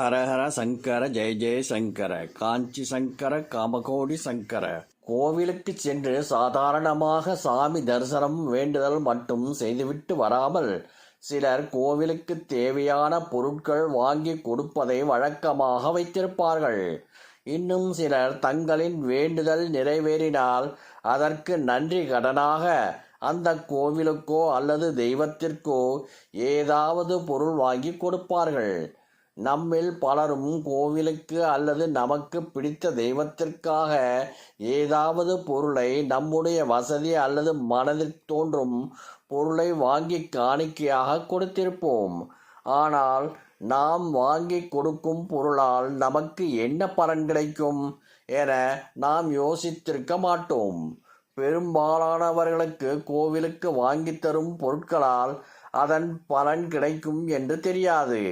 ஹரஹர சங்கர ஜெய ஜெய சங்கர காஞ்சி சங்கர காமகோடி சங்கர. கோவிலுக்கு சென்று சாதாரணமாக சாமி தரிசனம் வேண்டுதல் மட்டும் செய்துவிட்டு வராமல் சிலர் கோவிலுக்கு தேவையான பொருட்கள் வாங்கி கொடுப்பதை வழக்கமாக வைத்திருப்பார்கள். இன்னும் சிலர் தங்களின் வேண்டுதல் நிறைவேறினால் அதற்கு நன்றி கடனாக அந்த கோவிலுக்கோ அல்லது தெய்வத்திற்கோ ஏதாவது பொருள் வாங்கி கொடுப்பார்கள். நம்மில் பலரும் கோவிலுக்கு அல்லது நமக்கு பிடித்த தெய்வத்திற்காக ஏதாவது பொருளை நம்முடைய வசதி அல்லது மனதில் தோன்றும் பொருளை வாங்கி காணிக்கையாக கொடுத்திருப்போம். ஆனால் நாம் வாங்கி கொடுக்கும் பொருளால் நமக்கு என்ன பலன் கிடைக்கும் என நாம் யோசித்திருக்க மாட்டோம். பெரும்பாலானவர்களுக்கு கோவிலுக்கு வாங்கி தரும் பொருட்களால் அதன் பலன் கிடைக்கும் என்று தெரியாது.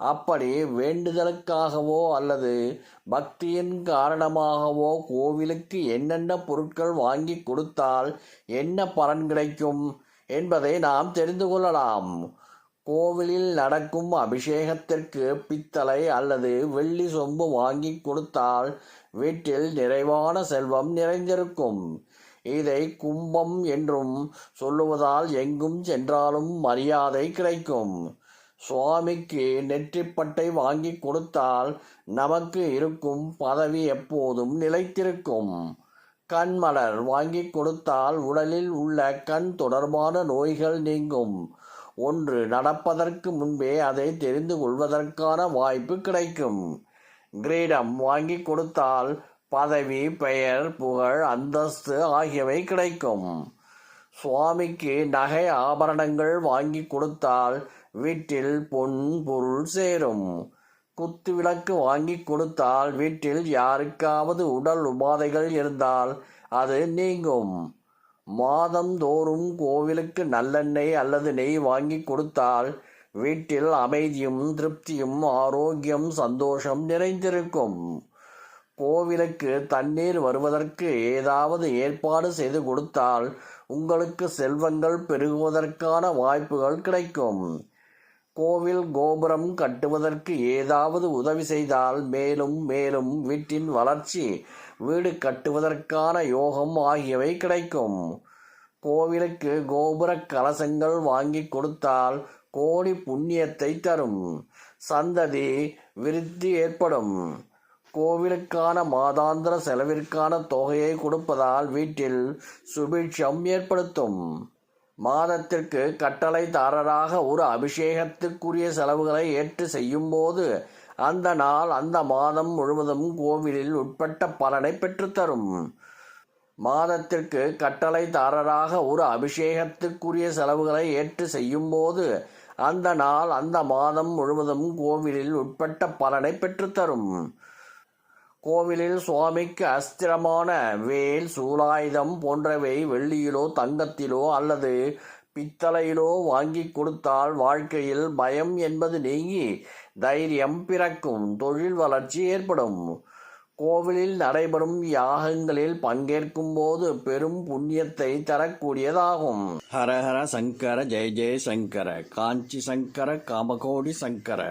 அப்படி வேண்டுதலுக்காகவோ அல்லது பக்தியின் காரணமாகவோ கோவிலுக்கு என்னென்ன பொருட்கள் வாங்கி கொடுத்தால் என்ன பலன் கிடைக்கும் என்பதை நாம் தெரிந்து கொள்ளலாம். கோவிலில் நடக்கும் அபிஷேகத்திற்கு பித்தளை அல்லது வெள்ளி சொம்பு வாங்கி கொடுத்தால் வீட்டில் நிறைவான செல்வம் நிறைந்திருக்கும். இதை கும்பம் என்றும் சொல்லுவதால் எங்கும் சென்றாலும் மரியாதை கிடைக்கும். சுவாமிக்கு நெற்றிப்பட்டை வாங்கி கொடுத்தால் நமக்கு இருக்கும் பதவி எப்போதும் நிலைத்திருக்கும். கண்மலர் வாங்கி கொடுத்தால் உடலில் உள்ள கண் தொடர்பான நோய்கள் நீங்கும். ஒன்று நடப்பதற்கு முன்பே அதை தெரிந்து கொள்வதற்கான வாய்ப்பு கிடைக்கும். கிரீடம் வாங்கி கொடுத்தால் பதவி பெயர் புகழ் அந்தஸ்து ஆகியவை கிடைக்கும். சுவாமிக்கு நகை ஆபரணங்கள் வாங்கி கொடுத்தால் வீட்டில் பொன் பொருள் சேரும். குத்து விளக்கு வாங்கி கொடுத்தால் வீட்டில் யாருக்காவது உடல் உபாதைகள் இருந்தால் அது நீங்கும். மாதம் தோறும் கோவிலுக்கு நல்லெண்ணெய் அல்லது நெய் வாங்கி கொடுத்தால் வீட்டில் அமைதியும் திருப்தியும் ஆரோக்கியம் சந்தோஷம் நிறைந்திருக்கும். கோவிலுக்கு தண்ணீர் வருவதற்கு ஏதாவது ஏற்பாடு செய்து கொடுத்தால் உங்களுக்கு செல்வங்கள் பெருகுவதற்கான வாய்ப்புகள் கிடைக்கும். கோவில் கோபுரம் கட்டுவதற்கு ஏதாவது உதவி செய்தால் மேலும் மேலும் வீட்டின் வளர்ச்சி வீடு கட்டுவதற்கான யோகம் ஆகியவை கிடைக்கும். கோவிலுக்கு கோபுர கலசங்கள் வாங்கி கொடுத்தால் கோடி புண்ணியத்தை தரும். சந்ததி விருத்தி ஏற்படும். கோவிலுக்கான மாதாந்திர செலவிற்கான தொகையை கொடுப்பதால் வீட்டில் சுபிட்சம் ஏற்படுத்தும். மாதத்திற்கு கட்டளைதாரராக ஒரு அபிஷேகத்துக்குரிய செலவுகளை ஏற்று செய்யும்போது அந்த நாள் அந்த மாதம் முழுவதும் கோவிலில் உட்பட்ட பலனை பெற்றுத்தரும். மாதத்திற்கு கட்டளைதாரராக ஒரு அபிஷேகத்துக்குரிய செலவுகளை ஏற்று செய்யும்போது அந்த நாள் அந்த மாதம் முழுவதும் கோவிலில் உட்பட்ட பலனை பெற்றுத்தரும். கோவிலில் சுவாமிக்கு அஸ்திரமான வேல் சூலாயுதம் போன்றவை வெள்ளியிலோ தங்கத்திலோ அல்லது பித்தளையிலோ வாங்கி கொடுத்தால் வாழ்க்கையில் பயம் என்பது நீங்கி தைரியம் பிறக்கும் தொழில் வளர்ச்சி ஏற்படும். கோவிலில் நடைபெறும் யாகங்களில் பங்கேற்கும் போது பெரும் புண்ணியத்தை தரக்கூடியதாகும். ஹரஹர சங்கர ஜெய ஜெய சங்கர காஞ்சி சங்கர காமகோடி சங்கர.